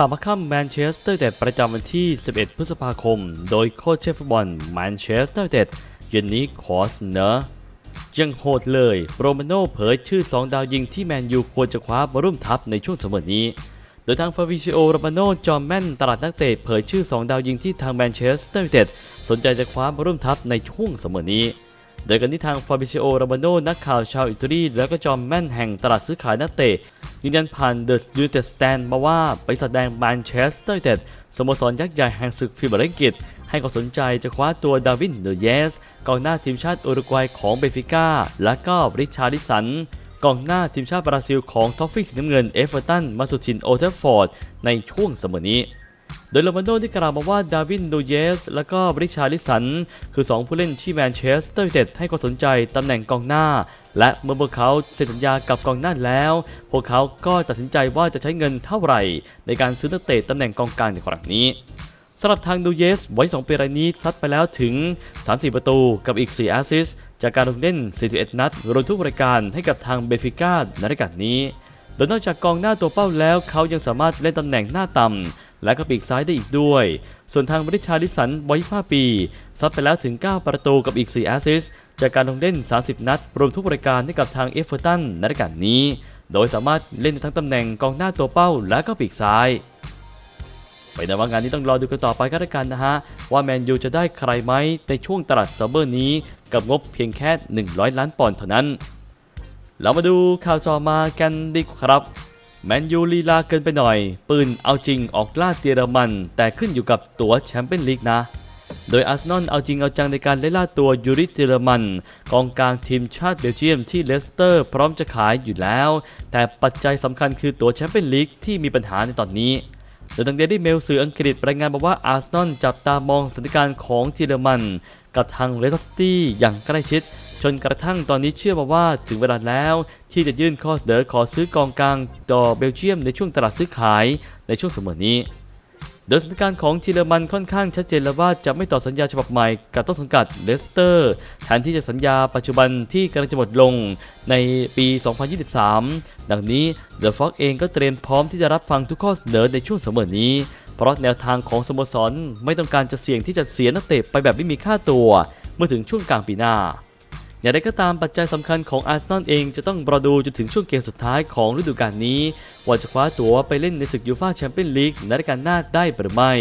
ข่าวมาค่ำแมนเชสเตอร์เต็ดประจำวันที่ 11 พฤษภาคม โดยโค้ชเชฟฟุตบอลแมนเชสเตอร์เต็ดเย็นนี้ขอเสนอยังโหดเลย โรมาโน่เผยชื่อ 2 ดาวยิงที่แมนยูควรจะคว้ามาร่วมทัพในช่วงเสมอนี้ โดยทางฟาวิซิโอโรมาโน่จอมแม่นตลาดนักเตะเผยชื่อ 2 ดาวยิงที่ทางแมนเชสเตอร์เต็ดสนใจจะคว้ามาร่วมทัพในช่วงเสมอนี้ โดยกันที่ทางฟาบิซิโอโรมาโนนักข่าวชาวอิตาลีและก็จอมแม่นแห่งตลาดซื้อขายนักเตะ ยืนยันผ่านเดอะยูเนเต็ดสแตนมาว่าไปแสดงแมนเชสเตอร์ยูไนเต็ดสโมสรยักษ์ใหญ่แห่งศึกพรีเมียร์ลีกอังกฤษให้ความสนใจจะคว้าตัวดาวินเดอเยสกองหน้าทีมชาติอุรุกวัยของเบฟิก้า และก็ริชาร์ดิสันกองหน้าทีมชาติบราซิลของท็อฟฟี่สีน้ำเงินเอเวอร์ตันมาสุชินโอเทอร์ฟอร์ดในช่วงเสมอนี้ โดยโรมาโน่ได้กล่าวมาว่าดาวินดูเยส และก็บริชาร์ลิสัน คือ 2 ผู้เล่นที่แมนเชสเตอร์ยูไนเต็ดให้ความสนใจตำแหน่งกองหน้า และเมื่อพวกเขาเซ็นสัญญากับกองหน้าแล้ว พวกเขาก็ตัดสินใจว่าจะใช้เงินเท่าไหร่ ในการซื้อนักเตะตำแหน่งกองกลางในครั้งนี้สำหรับทางดูเยสไว้ 2 ปีรายนี้ซัดไปแล้วถึง30ประตูกับอีก 4 แอสซิสจากการลงเล่น 41 นัดรวมทุกรายการให้กับทางเบฟิก้าในรายการนี้ โดยนอกจากกองหน้าตัวเป้าแล้วเขายังสามารถเล่นตำแหน่งหน้าต่ำ และก็ปีกซ้ายได้อีกด้วย ส่วนทางบริชาริสันวัย25ปี ซัดไปแล้วถึง 9 ประตูกับอีก 4 แอสซิสจากการลงเล่น 30 นัด รวมทุกรายการให้กับทางเอฟเวอร์ตันในรายการนี้ โดยสามารถเล่นทั้งตำแหน่งกองหน้าตัวเป้าและก็ปีกซ้ายไปในว่างานนี้ต้องรอดูกันต่อไปก็แล้วกันนะฮะ ว่าแมนยูจะได้ใครไหมในช่วงตลาดซัมเมอร์นี้ กับงบเพียงแค่ 100 ล้านปอนด์เท่านั้น เรามาดูข่าวจอมากันดีกว่าครับ แมนยูลีลาเกินไปหน่อย ปืนเอาจริงออกล่าเยอรมัน แต่ขึ้นอยู่กับตั๋วแชมเปี้ยนลีกนะ โดยอาร์เซนอลเอาจริงเอาจังในการไล่ล่าตัวยูริเยอรมัน กองกลางทีมชาติเบลเยียมที่เลสเตอร์พร้อมจะขายอยู่แล้ว แต่ปัจจัยสำคัญคือตั๋วแชมเปี้ยนลีกที่มีปัญหาในตอนนี้โดยทางเดลี่เมลสื่ออังกฤษรายงานมาว่าอาร์เซนอลจับตามองสถานการณ์ของเยอรมัน กับทางเรสเตี้อย่างใกล้ชิด จนกระทั่งตอนนี้เชื่อมาว่าถึงเวลาแล้วที่จะยื่นข้อเสนอขอซื้อกองกลางต่อเบลเยียมในช่วงตลาดซื้อขายในช่วงเสมอนี้โดยสถานการณ์ของเยอรมันค่อนข้างชัดเจนแล้วว่าจะไม่ต่อสัญญาฉบับใหม่กับต้นสังกัดเลสเตอร์แทนที่จะสัญญาปัจจุบันที่กำลังจะหมดลงในปี 2023 ดังนี้เดอะฟ็อกเองก็เตรียมพร้อมที่จะรับฟังทุกข้อเสนอในช่วงเสมอนี้ เพราะแนวทางของสโมสรไม่ต้องการจะเสี่ยงที่จะเสียนักเตะไปแบบไม่มีค่าตัว เมื่อถึงช่วงกลางปีหน้า อย่างไรก็ตามปัจจัยสำคัญของอาร์เซนอลเองจะต้องรอดูจนถึงช่วงเกมสุดท้ายของฤดูกาลนี้ ว่าจะคว้าตั๋วไปเล่นในศึกยูฟ่าแชมเปี้ยนลีกในฤดูกาลหน้าได้หรือไม่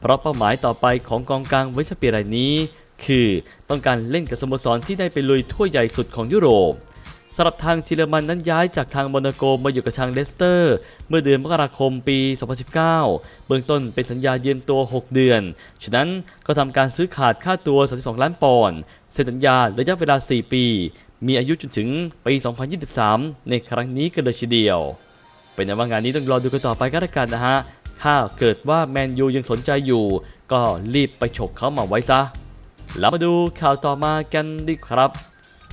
เพราะเป้าหมายต่อไปของกองกลางไวชเปียรายนี้ คือต้องการเล่นกับสโมสรที่ได้ไปลุยถ้วยใหญ่สุดของยุโรปสำหรับทางเยอรมันนั้นย้ายจากทางโมนาโกมาอยู่กับทางเลสเตอร์ เมื่อเดือนมกราคมปี 2019 เบื้องต้นเป็นสัญญาเยืมตัว 6 เดือน ฉะนั้นก็ทำการซื้อขาดค่าตัว 32 ล้านปอนด์ ซ็นสัญญาระยะเวลา 4 ปี มีอายุจนถึงปี 2023 ในครั้งนี้กันเลยทีเดียว เป็นนว่างานนี้ต้องรอดูกันต่อไปก็แล้วกันนะฮะ ถ้าเกิดว่าแมนยูยังสนใจอยู่ ก็รีบไปฉกเขามาไว้ซะ แล้วมาดูข่าวต่อมากันดีครับ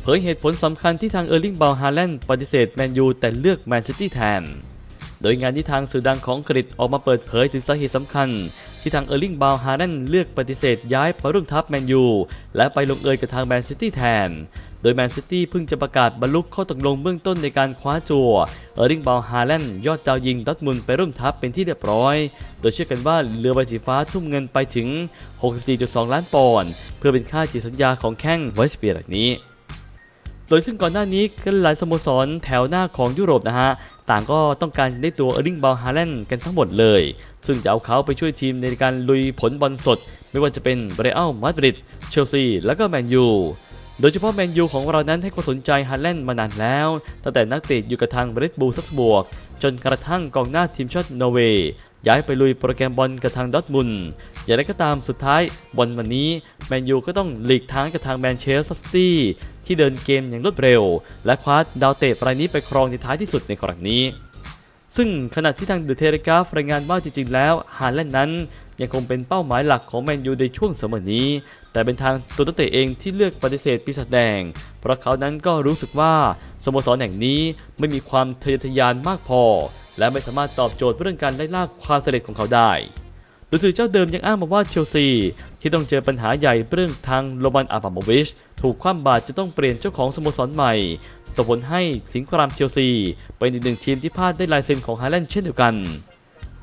เผยเหตุผลสำคัญที่ทางเออร์ลิงบาลฮาแลนด์ปฏิเสธแมนยูแต่เลือกแมนซิตี้แทน โดยงานที่ทางสื่อดังของอังกออกมาเปิดเผยถึงสาเหตุสำคัญ ที่ทางเออร์ลิงบาลฮาแลนด์เลือกปฏิเสธย้ายไปร่วมทัพแมนยูและไปลงเอยกับทางแมนซิตี้แทน โดยแมนซิตี้เพิ่งจะประกาศบรรลุข้อตกลงเบื้องต้นในการคว้าจัวเออร์ลิงบาลฮาแลนด์ยอดดาวยิงดอร์ทมุนไปร่วมทัพเป็นที่เรียบร้อย โดยเชื่อกันว่าเรือใบสีฟ้าทุ่มเงินไปถึง 64.2 ล้านปอนด์เพื่อเป็นค่าจีสัญญาของแข้งไวสเปียร์นี้โดยซึ่งก่อนหน้านี้ก็หลายสโมสรแถวหน้าของยุโรปนะฮะ ต่างก็ต้องการได้ตัวเออร์ลิงบาลฮาแลนด์กันทั้งหมดเลย ซึ่งจะเอาเขาไปช่วยทีมในการลุยผลบอลสด ไม่ว่าจะเป็นเบรอัลมาดริดเชลซีและก็แมนยูโดยเฉพาะแมนยูของเรานั้นให้ความสนใจฮาแลนด์มานานแล้ว ตั้งแต่นักเตะอยู่กับทางเรดบูลซัสบวก จนกระทั่งกองหน้าทีมชาตินอร์เวย์ย้ายไปลุยโปรแกรมบอลกับทางดอทมุนอย่างไรก็ตามสุดท้ายบอลวันนี้ แมนยูก็ต้องหลีกทางกับทางแมนเชสเตอร์ซิตี้ ที่เดินเกมอย่างรวดเร็ว และคว้าดาวเตะรายนี้ไปครองในท้ายที่สุดในครั้งนี้ ซึ่งขณะที่ทางเดอะเทเลกราฟรายงานว่าจริงๆ แล้วฮาแลนด์นั้นยังคงเป็นเป้าหมายหลักของแมนยูในช่วงเสมอนี้ แต่เป็นทางตัวนักเตะเองที่เลือกปฏิเสธปีศาจแดง เพราะเขานั้นก็รู้สึกว่าสโมสรแห่งนี้ไม่มีความทะเยอทะยานมากพอ และไม่สามารถตอบโจทย์เรื่องการไล่ล่าความสำเร็จของเขาได้โดยสื่อเจ้าเดิมยังอ้างมาว่าเชลซี ที่ต้องเจอปัญหาใหญ่เรื่องทางโรมันอาบามวิช ถูกคว่ำบาตรจะต้องเปลี่ยนเจ้าของสโมสรใหม่ส่งผลให้สิงห์ครามเชลซีเป็นอีกหนึ่งทีมที่พลาดได้ลายเซ็นของฮาแลนด์เช่นเดียวกัน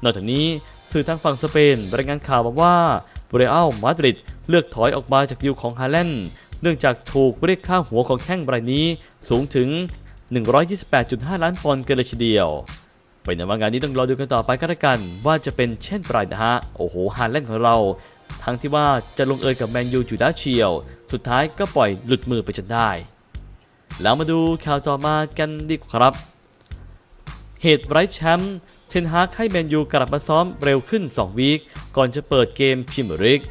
นอกจากนี้สื่อทางฝั่งสเปนรายงานข่าวมาว่าเรอัลมาดริดเลือกถอยออกมาจากดีลของฮาแลนด์เนื่องจากถูกเรียกค่าหัวของแข้งรายนี้สูงถึง 128.5 ล้านปอนด์เกินเลยทีเดียวเป็นในว่างานนี้ต้องรอดูกันต่อไปก็แล้วกัน ว่าจะเป็นเช่นไรนะฮะ โอ้โหฮาแลนด์ของเรา ทั้งที่ว่าจะลงเอยกับแมนยูอยู่แล้วเชียว สุดท้ายก็ปล่อยหลุดมือไปจนได้ แล้วมาดูข่าวต่อมากันดีกว่าครับ เหตุไร้แชมป์เทนฮากให้แมนยูกลับมาซ้อมเร็วขึ้น 2 วีคก่อนจะเปิดเกมพรีเมียร์ลีก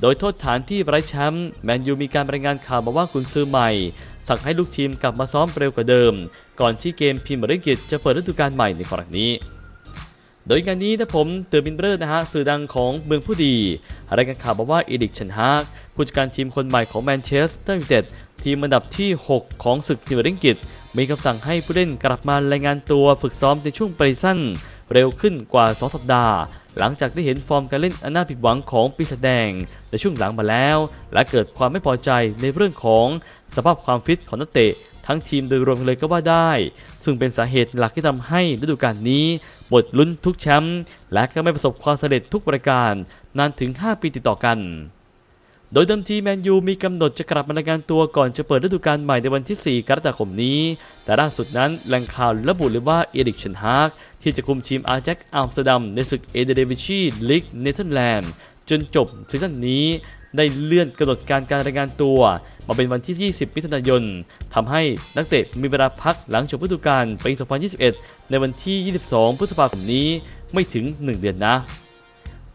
โดยโทษฐานที่ไร้แชมป์แมนยูมีการรายงานข่าวมาว่ากุนซือใหม่สั่งให้ลูกทีมกลับมาซ้อมเร็วกว่าเดิม ก่อนที่เกมพรีเมียร์ลีกจะเปิดฤดูกาลใหม่ในครั้งนี้ โดยงานนี้นะผมเตอร์บินเบอร์นะฮะสื่อดังของเมืองผู้ดีรายงานข่าวมาว่าเอดิกชันฮากผู้จัดการทีมคนใหม่ของแมนเชสเตอร์ยูไนเต็ดทีมอันดับที่ 6 ของศึกพรีเมียร์ลีกมีคำสั่งให้ผู้เล่นกลับมารายงานตัวฝึกซ้อมในช่วงปรีสั้นเร็วขึ้นกว่า 2 สัปดาห์ หลังจากได้เห็นฟอร์มการเล่นอันน่าผิดหวังของปีศาจแดงในช่วงหลังมาแล้ว และเกิดความไม่พอใจในเรื่องของสภาพความฟิตของนักเตะ ทั้งทีมโดยรวมเลยก็ว่าได้ ซึ่งเป็นสาเหตุหลักที่ทำให้ฤดูกาลนี้บทลุ้นทุกแชมป์และก็ไม่ประสบความสำเร็จทุกรายการนานถึง 5 ปีติดต่อกัน โดยเดิมทีแมนยูมีกำหนดจะกลับมารายงานตัวก่อนจะเปิดฤดูกาลใหม่ในวันที่ 4 กรกฎาคมนี้ แต่ล่าสุดนั้นแหล่งข่าวระบุเลยว่าเอริกเชนฮากที่จะคุมทีมอาร์แจ็คอัมสเตอร์ดัมในศึกเอเดเดวิชีลีกเนเธอร์แลนด์จนจบซีซั่นนี้ ได้เลื่อนกำหนดการการรายงานตัว มาเป็นวันที่ 20 มิถุนายนทำให้นักเตะมีเวลาพักหลังจบฤดูกาลปี 2021 ในวันที่ 22 พฤษภาคมนี้ไม่ถึง 1 เดือนนะ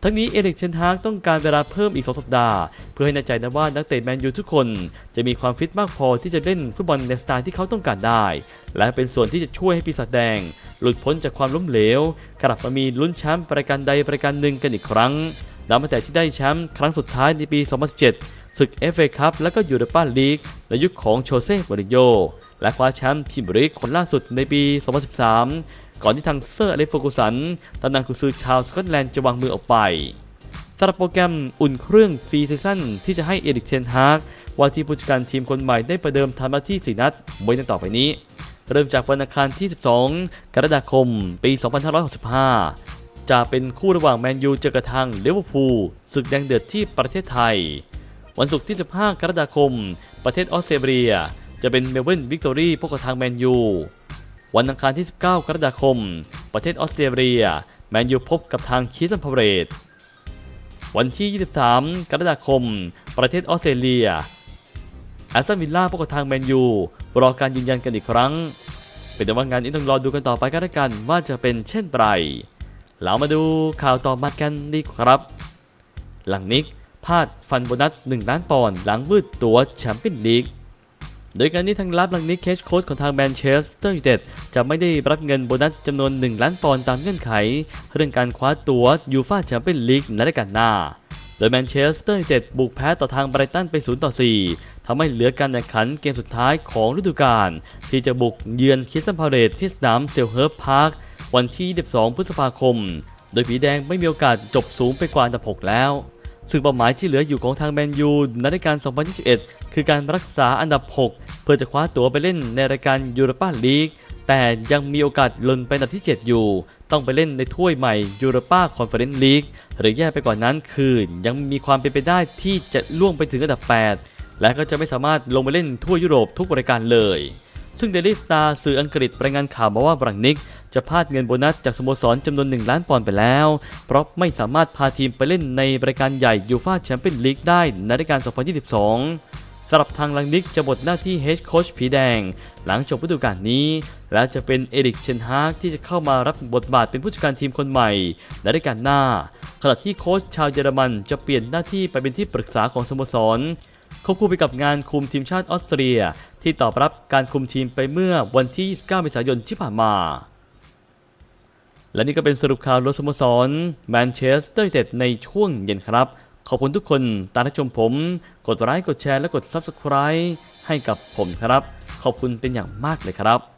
ทั้งนี้เอริกเชนฮากต้องการเวลาเพิ่มอีก 2 สัปดาห์ เพื่อให้แน่ใจนะว่านักเตะแมนยูทุกคน จะมีความฟิตมากพอที่จะเล่นฟุตบอลในสไตล์ที่เขาต้องการได้ และเป็นส่วนที่จะช่วยให้ปีศาจแดง หลุดพ้นจากความล้มเหลวกลับมามีลุ้นแชมป์ประการใดประการหนึ่งกันอีกครั้ง นับตั้งแต่ที่ได้แชมป์ครั้งสุดท้ายในปี 2017 ศึก FA คัพและก็ยูโรปาลีกในยุคของโชเซ่มอริโยและคว้าแชมป์พรีมียร์ลีกคนล่าสุดในปี 2013 ก่อนที่ทางเซอร์อเล็กซ์ฟอร์กูสันตำนานกุนซือชาวสกอตแลนด์จะวางมือออกไปสำหรับโปรแกรมอุ่นเครื่องพรีซีซั่นที่จะให้เอริกเชนฮากว่าที่ผู้จัดการทีมคนใหม่ได้ประเดิมทำหน้าที่ 4 นัดไว้ในต่อไปนี้ เริ่มจากวันอังคารที่ 12 กรกฎาคม ปี 2565 จะเป็นคู่ระหว่างแมนยูเจอกับทางเลเวอร์พูลศึกแดงเดือดที่ประเทศไทย วันศุกร์ที่ 15 กรกฎาคม ประเทศออสเตรเลีย จะเป็นเมลเบิร์นวิกตอรี่พบกับทางแมนยูวันอังคารที่ 19 กรกฎาคม ประเทศออสเตรเลีย แมนยูพบกับทางคีสันพาเรตวันที่ 23 กรกฎาคม ประเทศออสเตรเลียแอสตันวิลล่าพบกับทางแมนยูรอการยืนยันกันอีกครั้ง เป็นแต่ว่างานนี้ต้องรอดูกันต่อไปกันล้วกันว่าจะเป็นเช่นไร แล้วมาดูข่าวต่อมากันดีครับ หลังนิกพลาดฟันโบนัส 1 ล้านปอนด์หลังวืดตัวแชมเปี้ยนลีก โดยการนี้ทางลับหลังนิกเคชโค้ชของทางแมนเชสเตอร์ยูไนเต็ดจะไม่ได้รับเงินโบนัสจำนวน 1 ล้านปอนด์ตามเงื่อนไข เรื่องการคว้าตัวยูฟ่าแชมเปี้ยนลีกในรายการหน้า โดยแมนเชสเตอร์ยูไนเต็ดบุกแพ้ต่อทางไบรตันไป0ต่อ4ทำให้เหลือการแข่งขันเกมสุดท้ายของฤดูกาลที่จะบุกเยือนคิสตันพาเรตที่สนามเซลเฮิร์ฟพาร์ค วันที่22พฤษภาคม โดยผีแดงไม่มีโอกาสจบสูงไปกว่าอันดับ 6 แล้ว ซึ่งเป้าหมายที่เหลืออยู่ของทางแมนยูในรายการ 2021 คือการรักษาอันดับ 6 เพื่อจะคว้าตั๋วไปเล่นในรายการยูโรปาลีก แต่ยังมีโอกาสหล่นไปอันดับที่ 7 อยู่ ต้องไปเล่นในถ้วยใหม่ยูโรปาคอนเฟอเรนซ์ลีก หรือแย่ไปกว่านั้นคือ ยังมีความเป็นไปได้ที่จะล่วงไปถึงอันดับ 8 และก็จะไม่สามารถลงไปเล่นทั่วยุโรปทุกรายการเลย ซึ่งเดลิสตาสื่ออังกฤษรายงานข่าวมาว่าบรังนิก จะพลาดเงินโบนัสจากสโมสรจำนวน 1 ล้านปอนด์ไปแล้ว เพราะไม่สามารถพาทีมไปเล่นในรายการใหญ่ยูฟาแชมเปี้ยนลีกได้ในรายการ2022สำหรับทางลังนิกจะบทหน้าที่เฮดโค้ชผีแดง หลังจบฤดูกาลนี้ และจะเป็นเอริกเชนฮากที่จะเข้ามารับบทบาทเป็นผู้จัดการทีมคนใหม่ในรายการหน้า ขณะที่โค้ชชาวเยอรมันจะเปลี่ยนหน้าที่ไปเป็นที่ปรึกษาของสโมสรควบคู่ไปกับงานคุมทีมชาติออสเตรีย ที่ตอบรับการคุมทีมไปเมื่อวันที่ 29 เมษายนที่ผ่านมา และนี่ก็เป็นสรุปข่าวรถสโมสรแมนเชสเตอร์ยูไนเต็ดในช่วงเย็นครับ ขอบคุณทุกคนตามรับชมผม กดไลค์กดแชร์และกด Subscribe ให้กับผมครับ ขอบคุณเป็นอย่างมากเลยครับ